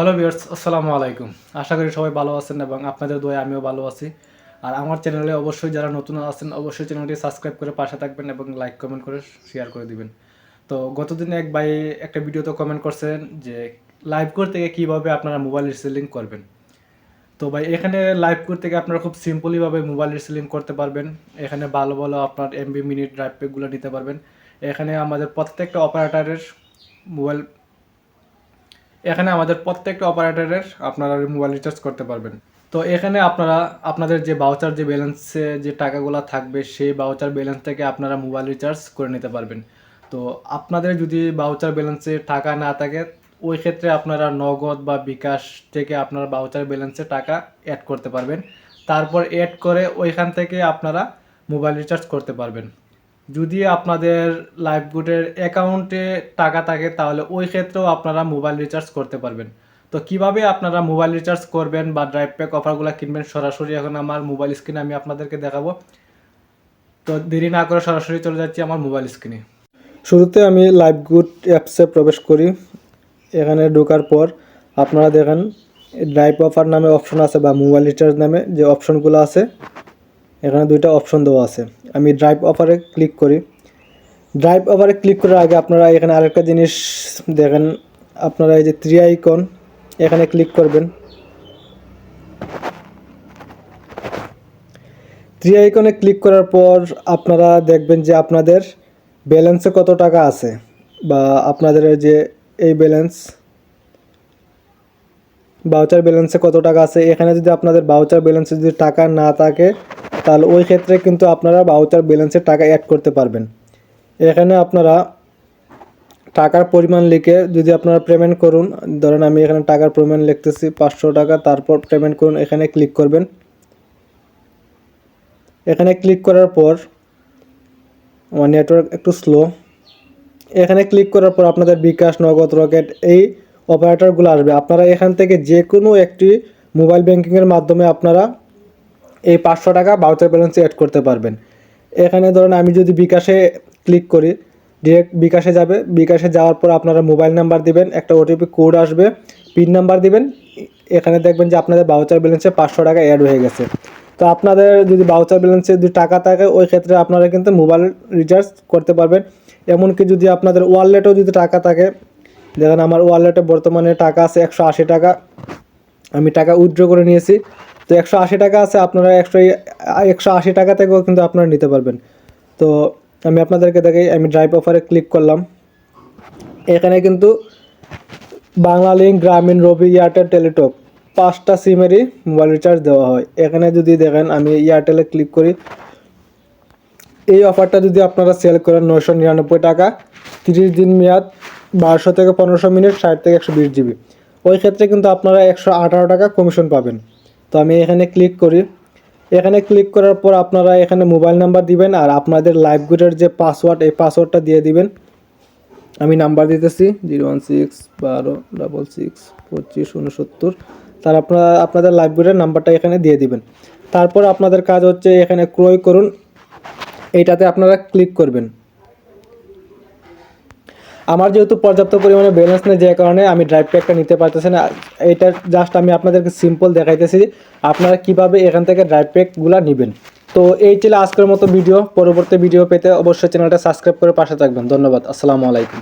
Hello viewers, আসসালামু আলাইকুম। আশা করি সবাই ভালো আছেন এবং আপনাদের দোয়া আমিও ভালো আছি। আর আমার চ্যানেলে অবশ্যই যারা নতুন আছেন, অবশ্যই চ্যানেলটি সাবস্ক্রাইব করে পাশে থাকবেন এবং লাইক, কমেন্ট করে শেয়ার করে দিবেন। তো গতদিন এক ভাই একটা ভিডিওতে কমেন্ট করছেন যে লাইভ করতে গিয়ে কীভাবে আপনারা মোবাইল রিসেলিং করবেন? তো ভাই, এখানে লাইভ করতে গিয়ে আপনারা খুব সিম্পলিভাবে মোবাইল রিসেলিং করতে পারবেন। এখানে ভালো ভালো আপনার এমবি মিনিট ড্রাইভ প্যাকগুলো নিতে পারবেন। এখানে আমাদের প্রত্যেকটা অপারেটারের মোবাইল এখানে আমাদের প্রত্যেকটা অপারেটরের আপনারা মোবাইল রিচার্জ করতে পারবেন। তো এখানে আপনারা, আপনাদের যে বাউচার যে ব্যালেন্সে যে টাকাগুলো থাকবে, সেই বাউচার ব্যালেন্স থেকে আপনারা মোবাইল রিচার্জ করে নিতে পারবেন। তো আপনাদের যদি বাউচার ব্যালেন্সে টাকা না থাকে, ওই ক্ষেত্রে আপনারা নগদ বা বিকাশ থেকে আপনারা বাউচার ব্যালেন্সে টাকা অ্যাড করতে পারবেন। তারপর অ্যাড করে ওইখান থেকে আপনারা মোবাইল রিচার্জ করতে পারবেন। যদি আপনাদের লাইফগুডের অ্যাকাউন্টে টাকা থাকে, তাহলে ওই ক্ষেত্রেও আপনারা মোবাইল রিচার্জ করতে পারবেন। তো কীভাবে আপনারা মোবাইল রিচার্জ করবেন বা ড্রাইভ প্যাক অফারগুলো কিনবেন, সরাসরি এখন আমার মোবাইল স্ক্রিনে আমি আপনাদেরকে দেখাবো। তো দেরি না করে সরাসরি চলে যাচ্ছি আমার মোবাইল স্ক্রিনে শুরুতে আমি লাইভ গুড অ্যাপসে প্রবেশ করি। এখানে ঢোকার পর আপনারা দেখেন ড্রাইভ অফার নামে অপশন আছে বা মোবাইল রিচার্জ নামে যে অপশনগুলো আছে। এখানে দুইটা অপশন দেওয়া আছে। আমি ড্রাইভ অফারে ক্লিক করি। ড্রাইভ অফারে ক্লিক করার আগে আপনারা এখানে আরেকটা জিনিস দেখেন। আপনারা এই যে থ্রি আইকন এখানে ক্লিক করবেন। থ্রি আইকনে ক্লিক করার পর আপনারা দেখবেন যে আপনাদের ব্যালেন্সে কত টাকা আছে বা আপনাদের যে এই ব্যালেন্স বাউচার ব্যালেন্সে কত টাকা আছে। এখানে যদি আপনাদের বাউচার ব্যালেন্সে যদি টাকা না থাকে তাহলে ওই ক্ষেত্রে কিন্তু আপনারা বাউচার ব্যালেন্সে টাকা অ্যাড করতে পারবেন। এখানে আপনারা টাকার পরিমাণ লিখে যদি আপনারা পেমেন্ট করুন, ধরেন আমি এখানে টাকার পরিমাণ লিখতেছি পাঁচশো টাকা, তারপর পেমেন্ট করুন, এখানে ক্লিক করবেন। এখানে ক্লিক করার পর, আমার নেটওয়ার্ক একটু স্লো এখানে ক্লিক করার পর আপনাদের বিকাশ, নগদ, রকেট এই অপারেটরগুলো আসবে। আপনারা এখান থেকে যে কোনো একটি মোবাইল ব্যাংকিংয়ের মাধ্যমে আপনারা এই পাঁচশো টাকা বাউচার ব্যালেন্সে অ্যাড করতে পারবেন। এখানে ধরুন আমি যদি বিকাশে ক্লিক করি ডিরেক্ট বিকাশে যাবে। বিকাশে যাওয়ার পর আপনারা মোবাইল নাম্বার দিবেন, একটা ওটিপি কোড আসবে পিন নাম্বার দিবেন। এখানে দেখবেন যে আপনাদের বাউচার ব্যালেন্সে পাঁচশো টাকা অ্যাড হয়ে গেছে। তো আপনাদের যদি বাউচার ব্যালেন্সে যদি টাকা থাকে, ওই ক্ষেত্রে আপনারা কিন্তু মোবাইল রিচার্জ করতে পারবেন। এমনকি যদি আপনাদের ওয়ালেটেও যদি টাকা থাকে, দেখেন আমার ওয়ালেটে বর্তমানে টাকা আছে একশো আশি টাকা। আমি টাকা উইথড্র করে নিয়েছি। তো একশো আশি টাকা আছে, আপনারা একশো একশো আশি টাকা থেকেও কিন্তু আপনারা নিতে পারবেন। তো আমি আপনাদেরকে দেখাই আমি ড্রাইভ অফারে ক্লিক করলাম। এখানে কিন্তু বাংলা লিঙ্ক গ্রামীণ, রবি, এয়ারটেল, টেলিটক পাঁচটা সিমেরই মোবাইল রিচার্জ দেওয়া হয়। এখানে যদি দেখেন, আমি এয়ারটেলে ক্লিক করি। এই অফারটা যদি আপনারা সেল করেন নয়শো নিরানব্বই টাকা, তিরিশ দিন মেয়াদ, বারোশো থেকে পনেরোশো মিনিট, ষাট থেকে একশো বিশ জিবি। ওই ক্ষেত্রে কিন্তু আপনারা একশো আঠারো টাকা কমিশন পাবেন। আমি এখানে ক্লিক করি। এখানে ক্লিক করার পর আপনারা এখানে মোবাইল নাম্বার দিবেন আর আপনাদের লাইভ গুডের যে পাসওয়ার্ড এই পাসওয়ার্ডটা দিয়ে দিবেন। আমি নাম্বার দিতেছি, জিরো ওয়ান সিক্স, বারো ডাবল সিক্স পঁচিশ উনসত্তর তার আপনারা, আপনাদের লাইভ গুডের নাম্বারটা এখানে দিয়ে দিবেন। তারপর আপনাদের কাজ হচ্ছে এখানে ক্রয় করুন। এইটাতে আপনারা ক্লিক করবেন। আমার যেহেতু পর্যাপ্ত পরিমাণে ব্যালেন্স নেই, যে কারণে আমি ড্রাইভ প্যাকটা নিতে পারতেছি না। এটা জাস্ট আমি আপনাদেরকে সিম্পল দেখাইতেছি, আপনারা কীভাবে এখান থেকে ড্রাইভ প্যাকগুলো নেবেন। তো এই ছিল আজকের মতো ভিডিও পরবর্তী ভিডিও পেতে অবশ্যই চ্যানেলটা সাবস্ক্রাইব করে পাশে থাকবেন। ধন্যবাদ। আসসালামু আলাইকুম।